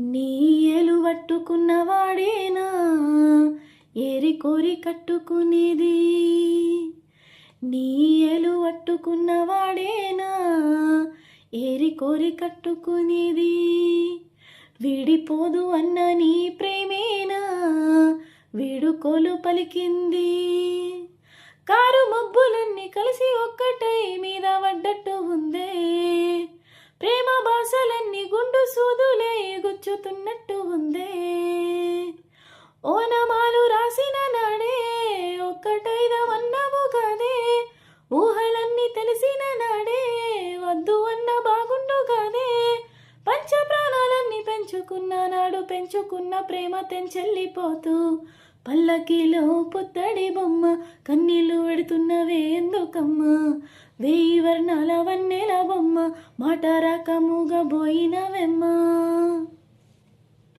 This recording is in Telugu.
నీ ఏలు పట్టుకున్నవాడేనా? ఏరి కోరి కట్టుకునేది? నీ ఏలు పట్టుకున్నవాడేనా? ఏరి కోరి కట్టుకునేది? విడిపోదు అన్న నీ ప్రేమేనా? వీడుకోలు పలికింది? కారు మబ్బులన్నీ కలిసి ఒక్కటై మీద పడ్డట్టు ఉందే? ప్రేమ భాషలన్నీ గుండు సూద గుచ్చుతున్నట్టు ఉందే. ఓనమాలు రాసిన నాడే ఒక్కటైదమన్నవు కాదే. ఊహలన్నీ తెలిసిన నాడే వద్దు అన్న బాగుండు కాదే. పంచ ప్రాణాలన్నీ పెంచుకున్న నాడు పెంచుకున్న ప్రేమ తెంచెల్లిపోతూ పల్లకిలో పుత్తడి బొమ్మ కన్నీళ్ళు పెడుతున్నవే ఎందుకమ్మా? వెయ్యి వర్ణాల వన్నెల బొమ్మ మాట రాక మూగబోయినవెమ్మా.